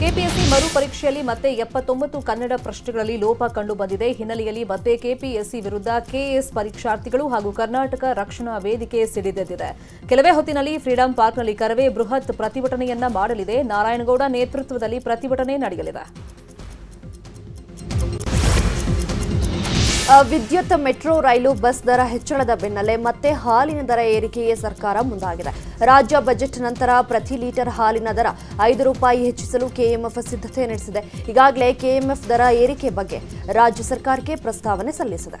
KPSC ಮರು ಪರೀಕ್ಷೆಯಲ್ಲಿ ಮತ್ತೆ ಎಪ್ಪತ್ತೊಂಬತ್ತು ಕನ್ನಡ ಪ್ರಶ್ನೆಗಳಲ್ಲಿ ಲೋಪ ಕಂಡುಬಂದಿದೆ. ಹಿನ್ನೆಲೆಯಲ್ಲಿ ಮತ್ತೆ ಕೆಪಿಎಸ್ಸಿ ವಿರುದ್ಧ ಕೆಎಸ್ ಪರೀಕ್ಷಾರ್ಥಿಗಳು ಹಾಗೂ ಕರ್ನಾಟಕ ರಕ್ಷಣಾ ವೇದಿಕೆ ಸಿಡಿದೆದ್ದಿದೆ. ಕೆಲವೇ ಹೊತ್ತಿನಲ್ಲಿ ಫ್ರೀಡಂ ಪಾರ್ಕ್ನಲ್ಲಿ ಕರವೇ ಬೃಹತ್ ಪ್ರತಿಭಟನೆಯನ್ನ ಮಾಡಲಿದೆ. ನಾರಾಯಣಗೌಡ ನೇತೃತ್ವದಲ್ಲಿ ಪ್ರತಿಭಟನೆ ನಡೆಯಲಿದೆ. ವಿದ್ಯುತ್ ಮೆಟ್ರೋ ರೈಲು ಬಸ್ ದರ ಹೆಚ್ಚಳದ ಬೆನ್ನಲ್ಲೇ ಮತ್ತೆ ಹಾಲಿನ ದರ ಏರಿಕೆಗೆ ಸರ್ಕಾರ ಮುಂದಾಗಿದೆ. ರಾಜ್ಯ ಬಜೆಟ್ ನಂತರ ಪ್ರತಿ ಲೀಟರ್ ಹಾಲಿನ ದರ ಐದು ರೂಪಾಯಿ ಹೆಚ್ಚಿಸಲು ಕೆಎಂಎಫ್ ಸಿದ್ಧತೆ ನಡೆಸಿದೆ. ಈಗಾಗಲೇ ಕೆಎಂಎಫ್ ದರ ಏರಿಕೆ ಬಗ್ಗೆ ರಾಜ್ಯ ಸರ್ಕಾರಕ್ಕೆ ಪ್ರಸ್ತಾವನೆ ಸಲ್ಲಿಸಿದೆ.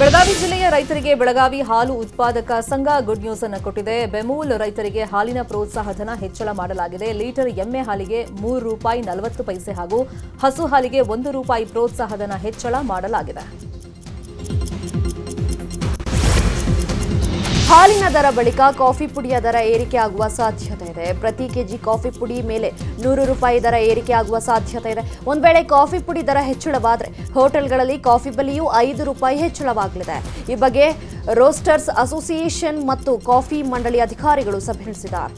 ಬೆಳಗಾವಿ ಜಿಲ್ಲೆಯ ರೈತರಿಗೆ ಬೆಳಗಾವಿ ಹಾಲು ಉತ್ಪಾದಕ ಸಂಘ ಗುಡ್ ನ್ಯೂಸ್ ಅನ್ನು ಕೊಟ್ಟಿದೆ. ಬೆಮೂಲ್ ರೈತರಿಗೆ ಹಾಲಿನ ಪ್ರೋತ್ಸಾಹ ಧನ ಹೆಚ್ಚಳ ಮಾಡಲಾಗಿದೆ. ಲೀಟರ್ ಎಮ್ಮೆ ಹಾಲಿಗೆ ಮೂರು ರೂಪಾಯಿ ನಲವತ್ತು ಪೈಸೆ ಹಾಗೂ ಹಸು ಹಾಲಿಗೆ ಒಂದು ರೂಪಾಯಿ ಪ್ರೋತ್ಸಾಹ ಧನ ಹೆಚ್ಚಳ ಮಾಡಲಾಗಿದೆ. ಹಾಲಿನ ದರ ಬಳಿಕ ಕಾಫಿ ಪುಡಿಯ ದರ ಏರಿಕೆ ಆಗುವ ಸಾಧ್ಯತೆ ಇದೆ. ಪ್ರತಿ ಕೆಜಿ ಕಾಫಿ ಪುಡಿ ಮೇಲೆ ನೂರು ರೂಪಾಯಿ ದರ ಏರಿಕೆ ಆಗುವ ಸಾಧ್ಯತೆ ಇದೆ. ಒಂದು ವೇಳೆ ಕಾಫಿ ಪುಡಿ ದರ ಹೆಚ್ಚಳವಾದರೆ ಹೋಟೆಲ್ಗಳಲ್ಲಿ ಕಾಫಿ ಬೆಲೆಯೂ ಐದು ರೂಪಾಯಿ ಹೆಚ್ಚಳವಾಗಲಿದೆ. ಈ ಬಗ್ಗೆ ರೋಸ್ಟರ್ಸ್ ಅಸೋಸಿಯೇಷನ್ ಮತ್ತು ಕಾಫಿ ಮಂಡಳಿ ಅಧಿಕಾರಿಗಳು ಸಭೆ ನಡೆಸಿದ್ದಾರೆ.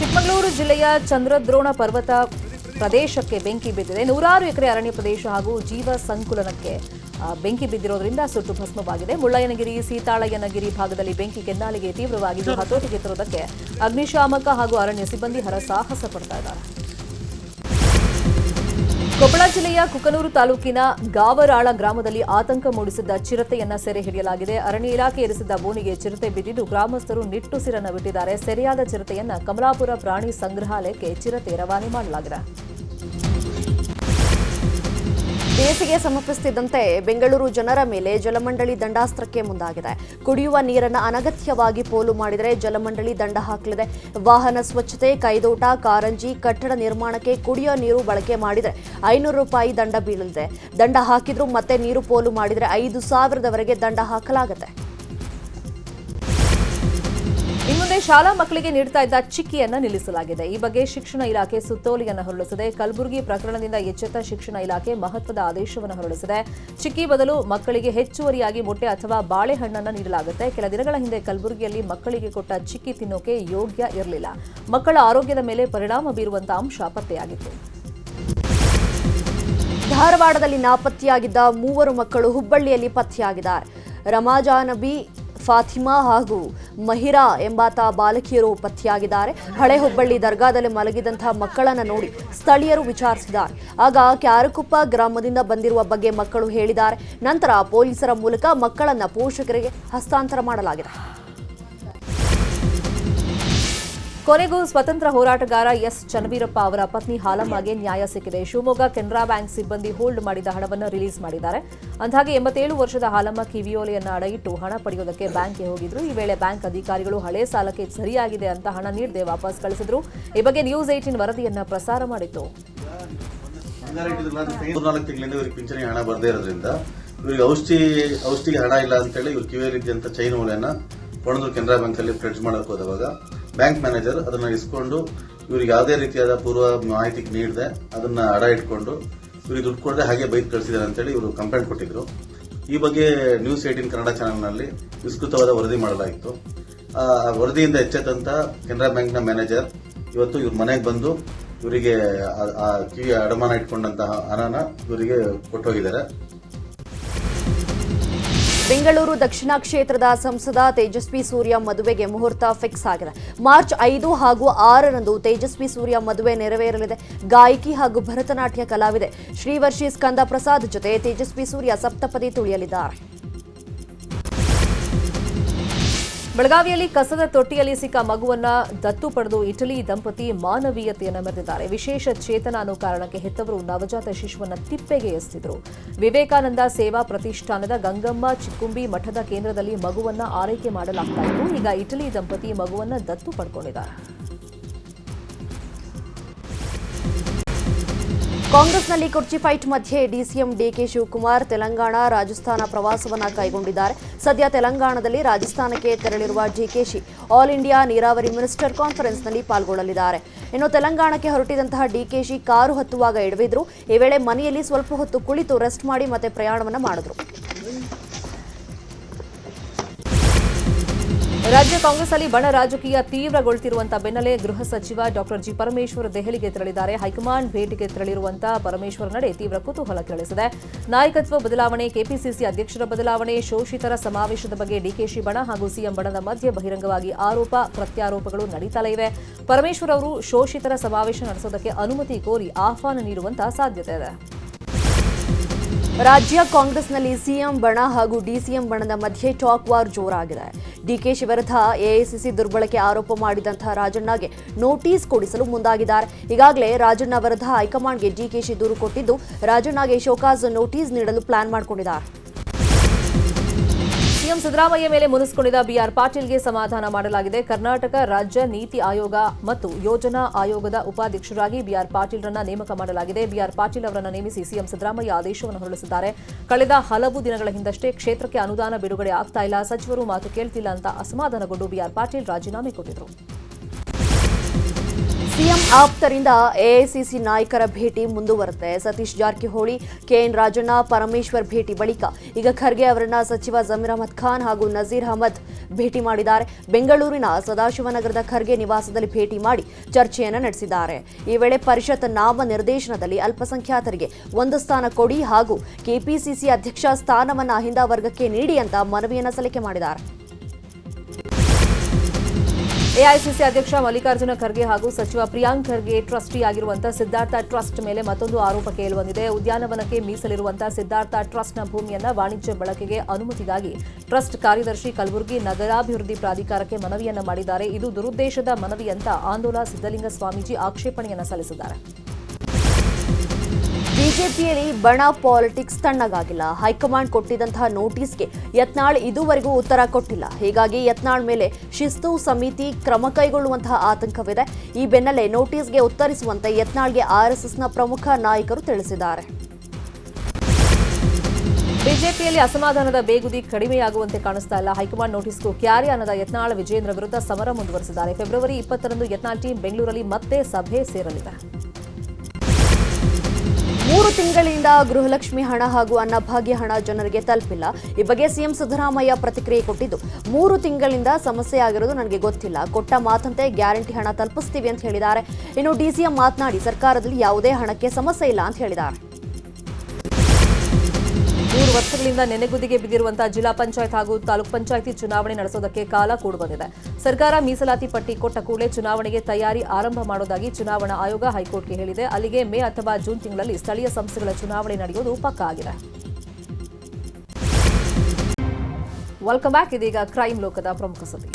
ಚಿಕ್ಕಮಗಳೂರು ಜಿಲ್ಲೆಯ ಚಂದ್ರದ್ರೋಣ ಪರ್ವತ ಪ್ರದೇಶಕ್ಕೆ ಬೆಂಕಿ ಬಿದ್ದಿದೆ. ನೂರಾರು ಎಕರೆ ಅರಣ್ಯ ಪ್ರದೇಶ ಹಾಗೂ ಜೀವ ಸಂಕುಲನಕ್ಕೆ ಬೆಂಕಿ ಬಿದ್ದಿರೋದ್ರಿಂದ ಸುಟ್ಟು ಭಸ್ಮವಾಗಿದೆ. ಮುಳ್ಳಯ್ಯನಗಿರಿ, ಸೀತಾಳಯ್ಯನಗಿರಿ ಭಾಗದಲ್ಲಿ ಬೆಂಕಿ ಕೆನ್ನಾಲಿಗೆ ತೀವ್ರವಾಗಿದ್ದು, ಹತೋಟಿಗೆ ತರುವುದಕ್ಕೆ ಅಗ್ನಿಶಾಮಕ ಹಾಗೂ ಅರಣ್ಯ ಸಿಬ್ಬಂದಿ ಹರಸಾಹಸ ಪಡ್ತಾ ಇದ್ದಾರೆ. ಕೊಪ್ಪಳ ಜಿಲ್ಲೆಯ ಕುಕನೂರು ತಾಲೂಕಿನ ಗಾವರಾಳ ಗ್ರಾಮದಲ್ಲಿ ಆತಂಕ ಮೂಡಿಸಿದ್ದ ಚಿರತೆಯನ್ನ ಸೆರೆ ಹಿಡಿಯಲಾಗಿದೆ. ಅರಣ್ಯ ಇಲಾಖೆ ಇರಿಸಿದ್ದ ಬೋನಿಗೆ ಚಿರತೆ ಬಿದ್ದಿದ್ದು ಗ್ರಾಮಸ್ಥರು ನಿಟ್ಟುಸಿರನ್ನು ಬಿಟ್ಟಿದ್ದಾರೆ. ಸೆರೆಯಾದ ಚಿರತೆಯನ್ನ ಕಮಲಾಪುರ ಪ್ರಾಣಿ ಸಂಗ್ರಹಾಲಯಕ್ಕೆ ಚಿರತೆ ರವಾನೆ ಮಾಡಲಾಗಿದೆ. ಬೇಸಿಗೆ ಸಮರ್ಪಿಸುತ್ತಿದ್ದಂತೆ ಬೆಂಗಳೂರು ಜನರ ಮೇಲೆ ಜಲಮಂಡಳಿ ದಂಡಾಸ್ತ್ರಕ್ಕೆ ಮುಂದಾಗಿದೆ. ಕುಡಿಯುವ ನೀರನ್ನು ಅನಗತ್ಯವಾಗಿ ಪೋಲು ಮಾಡಿದರೆ ಜಲಮಂಡಳಿ ದಂಡ ಹಾಕಲಿದೆ. ವಾಹನ ಸ್ವಚ್ಛತೆ, ಕೈದೋಟ, ಕಾರಂಜಿ, ಕಟ್ಟಡ ನಿರ್ಮಾಣಕ್ಕೆ ಕುಡಿಯೋ ನೀರು ಬಳಕೆ ಮಾಡಿದರೆ ಐನೂರು ರೂಪಾಯಿ ದಂಡ ಬೀಳಲಿದೆ. ದಂಡ ಹಾಕಿದ್ರೂ ಮತ್ತೆ ನೀರು ಪೋಲು ಮಾಡಿದರೆ ಐದು ಸಾವಿರದವರೆಗೆ ದಂಡ ಹಾಕಲಾಗುತ್ತೆ. ಇನ್ಮುಂದೆ ಶಾಲಾ ಮಕ್ಕಳಿಗೆ ನೀಡ್ತಾ ಇದ್ದ ಚಿಕ್ಕಿಯನ್ನ ನಿಲ್ಲಿಸಲಾಗಿದೆ. ಈ ಬಗ್ಗೆ ಶಿಕ್ಷಣ ಇಲಾಖೆ ಸುತ್ತೋಲೆಯನ್ನು ಹೊರಡಿಸಿದೆ. ಕಲಬುರಗಿ ಪ್ರಕರಣದಿಂದ ಎಚ್ಚೆತ್ತ ಶಿಕ್ಷಣ ಇಲಾಖೆ ಮಹತ್ವದ ಆದೇಶವನ್ನು ಹೊರಡಿಸಿದೆ. ಚಿಕ್ಕಿ ಬದಲು ಮಕ್ಕಳಿಗೆ ಹೆಚ್ಚುವರಿಯಾಗಿ ಮೊಟ್ಟೆ ಅಥವಾ ಬಾಳೆಹಣ್ಣನ್ನು ನೀಡಲಾಗುತ್ತೆ. ಕೆಲ ದಿನಗಳ ಹಿಂದೆ ಕಲಬುರಗಿಯಲ್ಲಿ ಮಕ್ಕಳಿಗೆ ಕೊಟ್ಟ ಚಿಕ್ಕಿ ತಿನ್ನೋಕೆ ಯೋಗ್ಯ ಇರಲಿಲ್ಲ. ಮಕ್ಕಳ ಆರೋಗ್ಯದ ಮೇಲೆ ಪರಿಣಾಮ ಬೀರುವಂತಹ ಅಂಶ ಪತ್ತೆಯಾಗಿತ್ತು. ಧಾರವಾಡದಲ್ಲಿ ನಾಪತ್ತೆಯಾಗಿದ್ದ ಮೂವರು ಮಕ್ಕಳು ಹುಬ್ಬಳ್ಳಿಯಲ್ಲಿ ಪತ್ತೆಯಾಗಿದ್ದಾರೆ. ರಮಾಜಾನಬಿ ಫಾತಿಮಾ ಹಾಗೂ ಮಹಿರಾ ಎಂಬಾತ ಬಾಲಕಿಯರು ಪತ್ತೆಯಾಗಿದ್ದಾರೆ. ಹಳೆ ಹುಬ್ಬಳ್ಳಿ ದರ್ಗಾದಲ್ಲಿ ಮಲಗಿದಂತಹ ಮಕ್ಕಳನ್ನು ನೋಡಿ ಸ್ಥಳೀಯರು ವಿಚಾರಿಸಿದ್ದಾರೆ. ಆಗ ಕ್ಯಾರಕುಪ್ಪ ಗ್ರಾಮದಿಂದ ಬಂದಿರುವ ಬಗ್ಗೆ ಮಕ್ಕಳು ಹೇಳಿದ್ದಾರೆ. ನಂತರ ಪೊಲೀಸರ ಮೂಲಕ ಮಕ್ಕಳನ್ನು ಪೋಷಕರಿಗೆ ಹಸ್ತಾಂತರ ಮಾಡಲಾಗಿದೆ. ಕೊನೆಗೂ ಸ್ವತಂತ್ರ ಹೋರಾಟಗಾರ ಎಸ್ ಚನ್ನವೀರಪ್ಪ ಅವರ ಪತ್ನಿ ಹಾಲಮ್ಮಗೆ ನ್ಯಾಯ ಸಿಕ್ಕಿದೆ. ಶಿವಮೊಗ್ಗ ಕೆನರಾ ಬ್ಯಾಂಕ್ ಸಿಬ್ಬಂದಿ ಹೋಲ್ಡ್ ಮಾಡಿದ ಹಣವನ್ನು ರಿಲೀಸ್ ಮಾಡಿದ್ದಾರೆ. ಅಂದಾಗೆ ಎಂಬತ್ತೇಳು ವರ್ಷದ ಹಾಲಮ್ಮ ಕಿವಿಯೋಲೆಯನ್ನು ಅಡ ಇಟ್ಟು ಹಣ ಪಡೆಯೋದಕ್ಕೆ ಬ್ಯಾಂಕ್ಗೆ ಹೋಗಿದ್ರು. ಈ ವೇಳೆ ಬ್ಯಾಂಕ್ ಅಧಿಕಾರಿಗಳು ಹಳೆ ಸಾಲಕ್ಕೆ ಸರಿಯಾಗಿದೆ ಅಂತ ಹಣ ನೀಡದೆ ವಾಪಸ್ ಕಳಿಸಿದ್ರು. ಈ ಬಗ್ಗೆ ನ್ಯೂಸ್ ಏಟೀನ್ ವರದಿಯನ್ನು ಪ್ರಸಾರ ಮಾಡಿತ್ತು. ಪಿಂಚಣಿ ಹಣ ಬರದೇ ಇರೋದ್ರಿಂದ ಇವರಿಗೆ ಔಷಧಿ, ಔಷಧಿಗೆ ಹಣ ಇಲ್ಲ ಅಂತೇಳಿ ಇವ್ರು ಕಿವಿಯಲ್ಲಿದ್ದಂಥ ಚೈನ್ ಮೂಲೆಯನ್ನು ಕೊಣದೂರು ಕೆನರಾ ಬ್ಯಾಂಕಲ್ಲಿ ಫ್ರೆಡ್ಜ್ ಮಾಡಕ್ ಹೋದವಾಗ ಬ್ಯಾಂಕ್ ಮ್ಯಾನೇಜರ್ ಅದನ್ನ ಇಸ್ಕೊಂಡು ಇವ್ರಿಗೆ ಯಾವುದೇ ರೀತಿಯಾದ ಪೂರ್ವ ಮಾಹಿತಿ ನೀಡದೆ ಅದನ್ನ ಅಡ ಇಟ್ಕೊಂಡು ಇವ್ರಿಗೆ ದುಡ್ಡು ಕೊಡದೆ ಹಾಗೆ ಬೈಕ್ ಕಳಿಸಿದ್ದಾರೆ ಅಂತೇಳಿ ಇವರು ಕಂಪ್ಲೇಂಟ್ ಕೊಟ್ಟಿದ್ರು. ಈ ಬಗ್ಗೆ ನ್ಯೂಸ್ ಏಟೀನ್ ಕನ್ನಡ ಚಾನೆಲ್ನಲ್ಲಿ ವಿಸ್ತೃತವಾದ ವರದಿ ಮಾಡಲಾಗಿತ್ತು. ಆ ವರದಿಯಿಂದ ಎಚ್ಚೆತ್ತಂತ ಕೆನರಾ ಬ್ಯಾಂಕ್ನ ಮ್ಯಾನೇಜರ್ ಇವತ್ತು ಇವ್ರ ಮನೆಗೆ ಬಂದು ಇವರಿಗೆ ಆ- ಕಿವಿ ಅಡಮಾನ ಇಟ್ಕೊಂಡಂತಹ ಹಣನ ಇವರಿಗೆ ಕೊಟ್ಟೋಗಿದ್ದಾರೆ. ಬೆಂಗಳೂರು ದಕ್ಷಿಣ ಕ್ಷೇತ್ರದ ಸಂಸದ ತೇಜಸ್ವಿ ಸೂರ್ಯ ಮದುವೆಗೆ ಮುಹೂರ್ತ ಫಿಕ್ಸ್ ಆಗಿದೆ. ಮಾರ್ಚ್ ಐದು ಹಾಗೂ ಆರರಂದು ತೇಜಸ್ವಿ ಸೂರ್ಯ ಮದುವೆ ನೆರವೇರಲಿದೆ. ಗಾಯಕಿ ಹಾಗೂ ಭರತನಾಟ್ಯ ಕಲಾವಿದೆ ಶ್ರೀವರ್ಷಿ ಸ್ಕಂದ ಪ್ರಸಾದ್ ಜೊತೆ ತೇಜಸ್ವಿ ಸೂರ್ಯ ಸಪ್ತಪದಿ ತುಳಿಯಲಿದ್ದಾರೆ. ಬೆಳಗಾವಿಯಲ್ಲಿ ಕಸದ ತೊಟ್ಟಿಯಲ್ಲಿ ಸಿಕ್ಕ ಮಗುವನ್ನ ದತ್ತು ಪಡೆದು ಇಟಲಿ ದಂಪತಿ ಮಾನವೀಯತೆಯನ್ನು ಮೆರೆದಿದ್ದಾರೆ ವಿಶೇಷ ಚೇತನ ಅನ್ನೋ ಕಾರಣಕ್ಕೆ ಹೆತ್ತವರು ನವಜಾತ ಶಿಶುವನ್ನ ತಿಪ್ಪೆಗೆ ಎಸೆದಿದ್ರು. ವಿವೇಕಾನಂದ ಸೇವಾ ಪ್ರತಿಷ್ಠಾನದ ಗಂಗಮ್ಮ ಚಿಕ್ಕುಂಬಿ ಮಠದ ಕೇಂದ್ರದಲ್ಲಿ ಮಗುವನ್ನ ಆರೈಕೆ ಮಾಡಲಾಗ್ತಾ ಇತ್ತು. ಈಗ ಇಟಲಿ ದಂಪತಿ ಮಗುವನ್ನ ದತ್ತು ಪಡ್ಕೊಂಡಿದ್ದಾರೆ. ಕಾಂಗ್ರೆಸ್ನಲ್ಲಿ ಕುರ್ಚಿ ಫೈಟ್ ಮಧ್ಯೆ ಡಿಸಿಎಂ ಡಿಕೆ ಶಿವಕುಮಾರ್ ತೆಲಂಗಾಣ ರಾಜಸ್ಥಾನ ಪ್ರವಾಸವನ್ನ ಕೈಗೊಂಡಿದ್ದಾರೆ. ಸದ್ಯ ತೆಲಂಗಾಣದಲ್ಲಿ ರಾಜಸ್ಥಾನಕ್ಕೆ ತೆರಳಿರುವ ಡಿಕೆಶಿ ಆಲ್ ಇಂಡಿಯಾ ನೀರಾವರಿ ಮಿನಿಸ್ಟರ್ ಕಾನ್ಫರೆನ್ಸ್ನಲ್ಲಿ ಪಾಲ್ಗೊಳ್ಳಲಿದ್ದಾರೆ. ಇನ್ನು ತೆಲಂಗಾಣಕ್ಕೆ ಹೊರಟಿದಂತಹ ಡಿಕೆಶಿ ಕಾರು ಹತ್ತುವಾಗ ಎಡವಿದ್ರು. ಈ ವೇಳೆ ಮನೆಯಲ್ಲಿ ಸ್ವಲ್ಪ ಹೊತ್ತು ಕುಳಿತು ರೆಸ್ಟ್ ಮಾಡಿ ಮತ್ತೆ ಪ್ರಯಾಣವನ್ನ ಮಾಡಿದ್ರು. ರಾಜ್ಯ ಕಾಂಗ್ರೆಸ್ನಲ್ಲಿ ಬಣ ರಾಜಕೀಯ ತೀವ್ರಗೊಳ್ತಿರುವಂತಹ ಬೆನ್ನಲ್ಲೇ ಗೃಹ ಸಚಿವ ಡಾಕ್ಟರ್ ಜಿ ಪರಮೇಶ್ವರ್ ದೆಹಲಿಗೆ ತೆರಳಿದ್ದಾರೆ. ಹೈಕಮಾಂಡ್ ಭೇಟಿಗೆ ತೆರಳಿರುವಂತಹ ಪರಮೇಶ್ವರ್ ನಡೆ ತೀವ್ರ ಕುತೂಹಲ ಕೆರಳಿಸಿದೆ. ನಾಯಕತ್ವ ಬದಲಾವಣೆ, ಕೆಪಿಸಿಸಿ ಅಧ್ಯಕ್ಷರ ಬದಲಾವಣೆ, ಶೋಷಿತರ ಸಮಾವೇಶದ ಬಗ್ಗೆ ಡಿಕೆಶಿ ಬಣ ಹಾಗೂ ಸಿಎಂ ಬಣದ ಮಧ್ಯೆ ಬಹಿರಂಗವಾಗಿ ಆರೋಪ, ಪ್ರತ್ಯಾರೋಪಗಳು ನಡೀತಲೇ ಇವೆ. ಪರಮೇಶ್ವರ್ ಅವರು ಶೋಷಿತರ ಸಮಾವೇಶ ನಡೆಸೋದಕ್ಕೆ ಅನುಮತಿ ಕೋರಿ ಆಹ್ವಾನ ನೀಡುವಂತಹ ಸಾಧ್ಯತೆ ಇದೆ. ರಾಜ್ಯ ಕಾಂಗ್ರೆಸ್ನಲ್ಲಿ ಸಿಎಂ ಬಣ ಹಾಗೂ ಡಿಸಿಎಂ ಬಣದ ಮಧ್ಯೆ ಟಾಕ್ ವಾರ್ ಜೋರಾಗಿದೆ. ಡಿಕೆಶಿ ವಿರುದ್ಧ ಎಐಸಿಸಿ ದುರ್ಬಳಕೆ ಆರೋಪ ಮಾಡಿದಂತಹ ರಾಜಣ್ಣಗೆ ನೋಟಿಸ್ ಕೊಡಿಸಲು ಮುಂದಾಗಿದ್ದಾರೆ. ಈಗಾಗಲೇ ರಾಜಣ್ಣ ವಿರುದ್ಧ ಹೈಕಮಾಂಡ್ಗೆ ಡಿಕೆಶಿ ದೂರು ಕೊಟ್ಟಿದ್ದು ರಾಜಣ್ಣಗೆ ಶೋಕಾಸ್ ನೋಟಿಸ್ ನೀಡಲು ಪ್ಲಾನ್ ಮಾಡಿಕೊಂಡಿದ್ದಾರೆ. ಸಿಎಂ ಸಿದ್ದರಾಮಯ್ಯ ಮೇಲೆ ಮುನಿಸಿಕೊಂಡಿದ್ದ ಬಿಆರ್ ಪಾಟೀಲ್ಗೆ ಸಮಾಧಾನ ಮಾಡಲಾಗಿದೆ. ಕರ್ನಾಟಕ ರಾಜ್ಯ ನೀತಿ ಆಯೋಗ ಮತ್ತು ಯೋಜನಾ ಆಯೋಗದ ಉಪಾಧ್ಯಕ್ಷರಾಗಿ ಬಿಆರ್ ಪಾಟೀಲ್ರನ್ನ ನೇಮಕ ಮಾಡಲಾಗಿದೆ. ಬಿಆರ್ ಪಾಟೀಲ್ ಅವರನ್ನು ನೇಮಿಸಿ ಸಿಎಂ ಸಿದ್ದರಾಮಯ್ಯ ಆದೇಶವನ್ನು ಹೊರಡಿಸಿದ್ದಾರೆ. ಕಳೆದ ಹಲವು ದಿನಗಳ ಹಿಂದಷ್ಟೇ ಕ್ಷೇತ್ರಕ್ಕೆ ಅನುದಾನ ಬಿಡುಗಡೆ ಆಗ್ತಾ ಇಲ್ಲ. ಸಚಿವರು ಮಾತು ಕೇಳ್ತಿಲ್ಲ ಅಂತ ಅಸಮಾಧಾನಗೊಂಡು ಬಿಆರ್ ಪಾಟೀಲ್ ರಾಜೀನಾಮೆ ಕೊಟ್ಟಿದ್ರು. ಸಿಎಂ ಆಪ್ತರಿಂದ ಎಐಸಿಸಿ ನಾಯಕರ ಭೇಟಿ ಮುಂದುವರುತ್ತೆ ಸತೀಶ್ ಜಾರಕಿಹೊಳಿ, ಕೆಎನ್ ರಾಜಣ್ಣ, ಪರಮೇಶ್ವರ್ ಭೇಟಿ ಬಳಿಕ ಈಗ ಖರ್ಗೆ ಅವರನ್ನ ಸಚಿವ ಜಮೀರ್ ಅಹಮದ್ ಖಾನ್ ಹಾಗೂ ನಜೀರ್ ಅಹಮದ್ ಭೇಟಿ ಮಾಡಿದ್ದಾರೆ. ಬೆಂಗಳೂರಿನ ಸದಾಶಿವನಗರದ ಖರ್ಗೆ ನಿವಾಸದಲ್ಲಿ ಭೇಟಿ ಮಾಡಿ ಚರ್ಚೆಯನ್ನು ನಡೆಸಿದ್ದಾರೆ. ಈ ವೇಳೆ ಪರಿಷತ್ ನಾಮ ನಿರ್ದೇಶನದಲ್ಲಿ ಅಲ್ಪಸಂಖ್ಯಾತರಿಗೆ ಒಂದು ಸ್ಥಾನ ಕೊಡಿ ಹಾಗೂ ಕೆಪಿಸಿಸಿ ಅಧ್ಯಕ್ಷ ಸ್ಥಾನವನ್ನು ಅಹಿಂದ ವರ್ಗಕ್ಕೆ ನೀಡಿ ಅಂತ ಮನವಿಯನ್ನು ಸಲ್ಲಿಕೆ ಮಾಡಿದ್ದಾರೆ. ಎಐಸಿಸಿ ಅಧ್ಯಕ್ಷ ಮಲ್ಲಿಕಾರ್ಜುನ ಖರ್ಗೆ ಹಾಗೂ ಸಚಿವ ಪ್ರಿಯಾಂಕ್ ಖರ್ಗೆ ಟ್ರಸ್ಟಿ ಆಗಿರುವಂತಹ ಸಿದ್ಧಾರ್ಥ ಟ್ರಸ್ಟ್ ಮೇಲೆ ಮತ್ತೊಂದು ಆರೋಪ ಕೇಳಿಬಂದಿದೆ ಉದ್ಯಾನವನಕ್ಕೆ ಮೀಸಲಿರುವಂತಹ ಸಿದ್ದಾರ್ಥ ಟ್ರಸ್ಟ್ನ ಭೂಮಿಯನ್ನ ವಾಣಿಜ್ಯ ಬಳಕೆಗೆ ಅನುಮತಿಗಾಗಿ ಟ್ರಸ್ಟ್ ಕಾರ್ಯದರ್ಶಿ ಕಲಬುರಗಿ ನಗರಾಭಿವೃದ್ಧಿ ಪ್ರಾಧಿಕಾರಕ್ಕೆ ಮನವಿಯನ್ನ ಮಾಡಿದ್ದಾರೆ. ಇದು ದುರುದ್ದೇಶದ ಮನವಿ ಅಂತ ಆಂದೋಲ ಸಿದ್ದಲಿಂಗ ಸ್ವಾಮೀಜಿ ಆಕ್ಷೇಪಣೆಯನ್ನ ಸಲ್ಲಿಸಿದ್ದಾರೆ. ಬಿಜೆಪಿಯಲ್ಲಿ ಬಣ ಪಾಲಿಟಿಕ್ಸ್ ತಣ್ಣಗಾಗಿಲ್ಲ. ಹೈಕಮಾಂಡ್ ಕೊಟ್ಟಿದ್ದಂತಹ ನೋಟಿಸ್ಗೆ ಯತ್ನಾಳ್ ಇದುವರೆಗೂ ಉತ್ತರ ಕೊಟ್ಟಿಲ್ಲ. ಹೀಗಾಗಿ ಯತ್ನಾಳ್ ಮೇಲೆ ಶಿಸ್ತು ಸಮಿತಿ ಕ್ರಮ ಕೈಗೊಳ್ಳುವಂತಹ ಆತಂಕವಿದೆ. ಈ ಬೆನ್ನಲ್ಲೇ ನೋಟಿಸ್ಗೆ ಉತ್ತರಿಸುವಂತೆ ಯತ್ನಾಳ್ಗೆ ಆರ್ಎಸ್ಎಸ್ನ ಪ್ರಮುಖ ನಾಯಕರು ತಿಳಿಸಿದ್ದಾರೆ. ಬಿಜೆಪಿಯಲ್ಲಿ ಅಸಮಾಧಾನದ ಬೇಗುದಿ ಕಡಿಮೆಯಾಗುವಂತೆ ಕಾಣಿಸ್ತಾ ಇಲ್ಲ. ಹೈಕಮಾಂಡ್ ನೋಟಿಸ್ಗೂ ಕ್ಯಾರಿ ಅನ್ನದ ಯತ್ನಾಳ್ ವಿಜೇಂದ್ರ ವಿರುದ್ಧ ಸಮರ ಮುಂದುವರೆಸಿದ್ದಾರೆ. ಫೆಬ್ರವರಿ ಇಪ್ಪತ್ತರಂದು ಯತ್ನಾಳ್ ಟೀಮ್ ಬೆಂಗಳೂರಲ್ಲಿ ಮತ್ತೆ ಸಭೆ ಸೇರಲಿದೆ. ಮೂರು ತಿಂಗಳಿಂದ ಗೃಹಲಕ್ಷ್ಮಿ ಹಣ ಹಾಗೂ ಅನ್ನಭಾಗ್ಯ ಹಣ ಜನರಿಗೆ ತಲುಪಿಲ್ಲ. ಈ ಬಗ್ಗೆ ಸಿಎಂ ಸಿದ್ದರಾಮಯ್ಯ ಪ್ರತಿಕ್ರಿಯೆ ಕೊಟ್ಟಿದ್ದು, ಮೂರು ತಿಂಗಳಿಂದ ಸಮಸ್ಯೆ ಆಗಿರೋದು ನನಗೆ ಗೊತ್ತಿಲ್ಲ. ಕೊಟ್ಟ ಮಾತಂತೆ ಗ್ಯಾರಂಟಿ ಹಣ ತಲುಪಿಸ್ತೀವಿ ಅಂತ ಹೇಳಿದ್ದಾರೆ. ಇನ್ನು ಡಿಸಿಎಂ ಮಾತನಾಡಿ, ಸರ್ಕಾರದಲ್ಲಿ ಯಾವುದೇ ಹಣಕ್ಕೆ ಸಮಸ್ಯೆ ಇಲ್ಲ ಅಂತ ಹೇಳಿದ್ದಾರೆ. ಮೂರು ವರ್ಷಗಳಿಂದ ನೆನೆಗುದಿಗೆ ಬಿದ್ದಿರುವಂತಹ ಜಿಲ್ಲಾ ಪಂಚಾಯತ್ ಹಾಗೂ ತಾಲೂಕ್ ಪಂಚಾಯಿತಿ ಚುನಾವಣೆ ನಡೆಸೋದಕ್ಕೆ ಕಾಲ ಕೂಡು ಬಂದಿದೆ ಸರ್ಕಾರ ಮೀಸಲಾತಿ ಪಟ್ಟಿ ಕೊಟ್ಟ ಕೂಡಲೇ ಚುನಾವಣೆಗೆ ತಯಾರಿ ಆರಂಭ ಮಾಡೋದಾಗಿ ಚುನಾವಣಾ ಆಯೋಗ ಹೈಕೋರ್ಟ್ಗೆ ಹೇಳಿದೆ. ಅಲ್ಲಿಗೆ ಮೇ ಅಥವಾ ಜೂನ್ ತಿಂಗಳಲ್ಲಿ ಸ್ಥಳೀಯ ಸಂಸ್ಥೆಗಳ ಚುನಾವಣೆ ನಡೆಯೋದು ಪಕ್ಕಾ ಆಗಿದೆ. ವೆಲ್ಕಮ್ ಬ್ಯಾಕ್ ಇದೀಗ ಕ್ರೈಮ್ ಲೋಕದ ಪ್ರಮುಖ ಸುದ್ದಿ.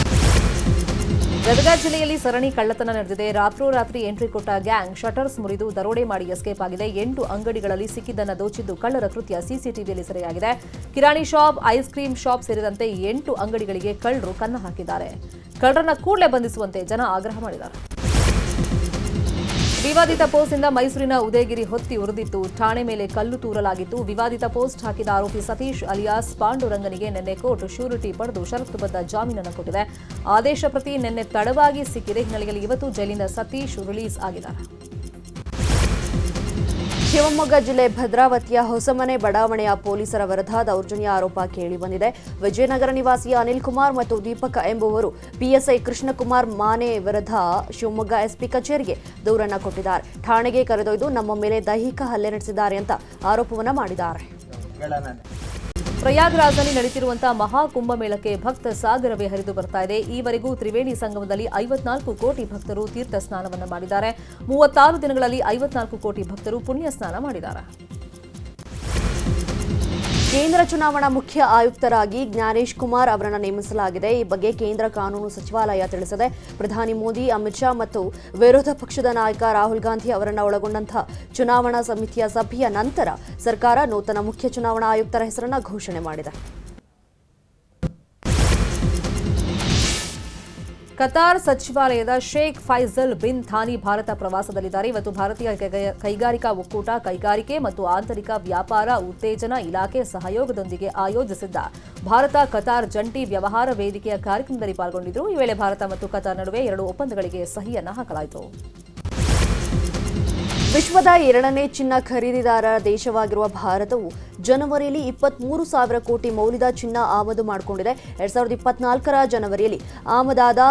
ಗದಗ ಜಿಲ್ಲೆಯಲ್ಲಿ ಸರಣಿ ಕಳ್ಳತನ ನಡೆದಿದೆ. ರಾತ್ರೋರಾತ್ರಿ ಎಂಟ್ರಿ ಕೊಟ್ಟ ಗ್ಯಾಂಗ್ ಶಟರ್ಸ್ ಮುರಿದು ದರೋಡೆ ಮಾಡಿ ಎಸ್ಕೇಪ್ ಆಗಿದೆ. ಎಂಟು ಅಂಗಡಿಗಳಲ್ಲಿ ಸಿಕ್ಕಿದ್ದನ್ನ ದೋಚಿದ್ದು ಕಳ್ಳರ ಕೃತ್ಯ ಸಿಸಿಟಿವಿಯಲ್ಲಿ ಸೆರೆಯಾಗಿದೆ. ಕಿರಾಣಿ ಶಾಪ್, ಐಸ್ ಕ್ರೀಂ ಶಾಪ್ ಸೇರಿದಂತೆ ಎಂಟು ಅಂಗಡಿಗಳಿಗೆ ಕಳ್ಳರು ಕನ್ನ ಹಾಕಿದ್ದಾರೆ. ಕಳ್ಳರನ್ನ ಕೂಡಲೇ ಬಂಧಿಸುವಂತೆ ಜನ ಆಗ್ರಹ ಮಾಡಿದ್ದಾರೆ. ವಿವಾದಿತ ಪೋಸ್ಟ್ನಿಂದ ಮೈಸೂರಿನ ಉದಯಗಿರಿ ಹೊತ್ತಿ ಉರಿದಿತ್ತು. ಠಾಣೆ ಮೇಲೆ ಕಲ್ಲು ತೂರಲಾಗಿತ್ತು. ವಿವಾದಿತ ಪೋಸ್ಟ್ ಹಾಕಿದ ಆರೋಪಿ ಸತೀಶ್ ಅಲಿಯಾಸ್ ಪಾಂಡುರಂಗನಿಗೆ ನಿನ್ನೆ ಕೋರ್ಟ್ ಶ್ಯೂರಿಟಿ ಪಡೆದು ಷರತ್ತುಬದ್ಧ ಜಾಮೀನನ್ನು ಕೊಟ್ಟಿದೆ. ಆದೇಶ ಪ್ರತಿ ನಿನ್ನೆ ತಡವಾಗಿ ಸಿಕ್ಕಿದೆ. ಹಿನ್ನೆಲೆಯಲ್ಲಿ ಇವತ್ತು ಜೈಲಿನ ಸತೀಶ್ ರಿಲೀಸ್ ಆಗಿದ್ದಾರೆ. ಶಿವಮೊಗ್ಗ ಜಿಲ್ಲೆ ಭದ್ರಾವತಿಯ ಹೊಸಮನೆ ಬಡಾವಣೆಯ ಪೊಲೀಸರ ವಿರುದ್ಧ ದೌರ್ಜನ್ಯ ಆರೋಪ ಕೇಳಿಬಂದಿದೆ ವಿಜಯನಗರ ನಿವಾಸಿ ಅನಿಲ್ ಕುಮಾರ್ ಮತ್ತು ದೀಪಕ್ ಎಂಬುವರು ಪಿಎಸ್ಐ ಕೃಷ್ಣಕುಮಾರ್ ಮಾನೆ ವಿರುದ್ಧ ಶಿವಮೊಗ್ಗ ಎಸ್ಪಿ ಕಚೇರಿಗೆ ದೂರನ್ನು ಕೊಟ್ಟಿದ್ದಾರೆ. ಠಾಣೆಗೆ ಕರೆದೊಯ್ದು ನಮ್ಮ ಮೇಲೆ ದೈಹಿಕ ಹಲ್ಲೆ ನಡೆಸಿದ್ದಾರೆ ಅಂತ ಆರೋಪವನ್ನು ಮಾಡಿದ್ದಾರೆ. ಪ್ರಯಾಗ್ರಾಜ್ನಲ್ಲಿ ನಡೆಯುತ್ತಿರುವಂತಹ ಮಹಾಕುಂಭಮೇಳಕ್ಕೆ ಭಕ್ತ ಸಾಗರವೇ ಹರಿದು ಬರ್ತಾ ಇದೆ. ಈವರೆಗೂ ತ್ರಿವೇಣಿ ಸಂಗಮದಲ್ಲಿ ಐವತ್ನಾಲ್ಕು ಕೋಟಿ ಭಕ್ತರು ತೀರ್ಥ ಸ್ನಾನವನ್ನು ಮಾಡಿದ್ದಾರೆ. ಮೂವತ್ತಾರು ದಿನಗಳಲ್ಲಿ ಐವತ್ನಾಲ್ಕು ಕೋಟಿ ಭಕ್ತರು ಪುಣ್ಯ ಸ್ನಾನ ಮಾಡಿದ್ದಾರೆ. ಕೇಂದ್ರ ಚುನಾವಣಾ ಮುಖ್ಯ ಆಯುಕ್ತರಾಗಿ ಜ್ಞಾನೇಶ್ ಕುಮಾರ್ ಅವರನ್ನು ನೇಮಿಸಲಾಗಿದೆ. ಈ ಬಗ್ಗೆ ಕೇಂದ್ರ ಕಾನೂನು ಸಚಿವಾಲಯ ತಿಳಿಸಿದೆ. ಪ್ರಧಾನಿ ಮೋದಿ, ಅಮಿತ್ ಶಾ ಮತ್ತು ವಿರೋಧ ಪಕ್ಷದ ನಾಯಕ ರಾಹುಲ್ ಗಾಂಧಿ ಅವರನ್ನು ಒಳಗೊಂಡಂತಹ ಚುನಾವಣಾ ಸಮಿತಿಯ ಸಭೆಯ ನಂತರ ಸರ್ಕಾರ ನೂತನ ಮುಖ್ಯ ಚುನಾವಣಾ ಆಯುಕ್ತರ ಹೆಸರನ್ನು ಘೋಷಣೆ ಮಾಡಿದೆ. ಕತಾರ್ ಸಚಿವಾಲಯದ Sheikh Faisal bin Thani Bharat ಪ್ರವಾಸದಲ್ಲಿದ್ದಾರೆ. ಇವತ್ತು ಭಾರತೀಯ ಕೈಗ- ಕೈಗಾರಿಕಾ ಒಕ್ಕೂಟ, ಕೈಗಾರಿಕೆ ಮತ್ತು ಆಂತರಿಕ ವ್ಯಾಪಾರ ಉತ್ತೇಜನ ಇಲಾಖೆ ಸಹಯೋಗದೊಂದಿಗೆ ಆಯೋಜಿಸಿದ್ದ ಭಾರತ ಕತಾರ್ ಜಂಟಿ ವ್ಯವಹಾರ ವೇದಿಕೆಯ ಕಾರ್ಯಕ್ರಮದಲ್ಲಿ ಪಾಲ್ಗೊಂಡಿದ್ದರು. ಈ ವೇಳೆ ಭಾರತ ಮತ್ತು ಕತಾರ್ ನಡುವೆ ಎರಡು ಒಪ್ಪಂದಗಳಿಗೆ ಸಹಿಯನ್ನು ಹಾಕಲಾಯಿತು. ವಿಶ್ವದ ಎರಡನೇ ಚಿನ್ನ ಖರೀದಿದಾರ ದೇಶವಾಗಿರುವ ಭಾರತವು ಜನವರಿಯಲ್ಲಿ ಇಪ್ಪತ್ಮೂರು ಸಾವಿರ ಕೋಟಿ ಮೌಲ್ಯದ ಚಿನ್ನ ಆಮದು ಮಾಡಿಕೊಂಡಿದೆ. ಎರಡ್ ಸಾವಿರದ ಇಪ್ಪತ್ನಾಲ್ಕರ ಜನವರಿಯಲ್ಲಿ ಆಮದಾದ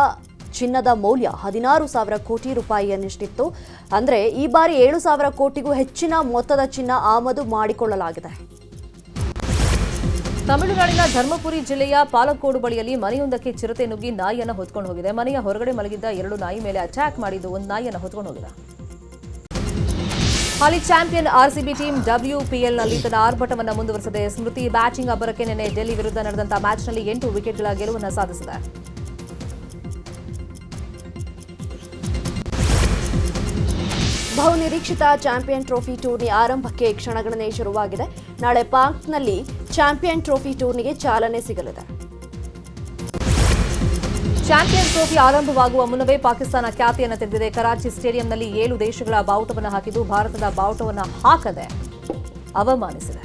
ಚಿನ್ನದ ಮೌಲ್ಯ ಹದಿನಾರು ಸಾವಿರ ಕೋಟಿ ರೂಪಾಯಿಯನ್ನಿಷ್ಟಿತ್ತು. ಅಂದರೆ ಈ ಬಾರಿ ಏಳು ಸಾವಿರ ಕೋಟಿಗೂ ಹೆಚ್ಚಿನ ಮೊತ್ತದ ಚಿನ್ನ ಆಮದು ಮಾಡಿಕೊಳ್ಳಲಾಗಿದೆ. ತಮಿಳುನಾಡಿನ ಧರ್ಮಪುರಿ ಜಿಲ್ಲೆಯ ಪಾಲಕೋಡು ಬಳಿಯಲ್ಲಿ ಮನೆಯೊಂದಕ್ಕೆ ಚಿರತೆ ನುಗ್ಗಿ ನಾಯಿಯನ್ನು ಹೊತ್ಕೊಂಡು ಹೋಗಿದೆ. ಮನೆಯ ಹೊರಗಡೆ ಮಲಗಿದ್ದ ಎರಡು ನಾಯಿ ಮೇಲೆ ಅಟ್ಯಾಕ್ ಮಾಡಿದ್ದು ಒಂದು ನಾಯಿಯನ್ನು ಹೊತ್ಕೊಂಡು ಹೋಗಿದೆ. ಹಾಲಿ ಚಾಂಪಿಯನ್ ಆರ್ಸಿಬಿ ಟೀಮ್ ಡಬ್ಲ್ಯೂಪಿಎಲ್ನಲ್ಲಿ ತನ್ನ ಆರ್ಭಟವನ್ನು ಮುಂದುವರೆಸಿದೆ ಸ್ಮೃತಿ ಬ್ಯಾಟಿಂಗ್ ಅಬ್ಬರಕ್ಕೆ ನಿನ್ನೆ ಡೆಲ್ಲಿ ವಿರುದ್ಧ ನಡೆದಂತಹ ಮ್ಯಾಚ್ನಲ್ಲಿ ಎಂಟು ವಿಕೆಟ್ಗಳ ಗೆಲುವನ್ನು ಸಾಧಿಸಿದೆ. ಬಹುನಿರೀಕ್ಷಿತ ಚಾಂಪಿಯನ್ ಟ್ರೋಫಿ ಟೂರ್ನಿ ಆರಂಭಕ್ಕೆ ಕ್ಷಣಗಣನೆ ಶುರುವಾಗಿದೆ. ನಾಳೆ ಪಾರ್ಕ್ನಲ್ಲಿ ಚಾಂಪಿಯನ್ ಟ್ರೋಫಿ ಟೂರ್ನಿಗೆ ಚಾಲನೆ ಸಿಗಲಿದೆ. ಚಾಂಪಿಯನ್ ಟ್ರೋಫಿ ಆರಂಭವಾಗುವ ಮುನ್ನವೇ ಪಾಕಿಸ್ತಾನ ಖ್ಯಾತಿಯನ್ನು ತೆಗೆದಿದೆ. ಕರಾಚಿ ಸ್ಟೇಡಿಯಂನಲ್ಲಿ ಏಳು ದೇಶಗಳ ಬಾವುಟವನ್ನು ಹಾಕಿದ್ದು ಭಾರತದ ಬಾವುಟವನ್ನು ಹಾಕದೆ ಅವಮಾನಿಸಿದೆ.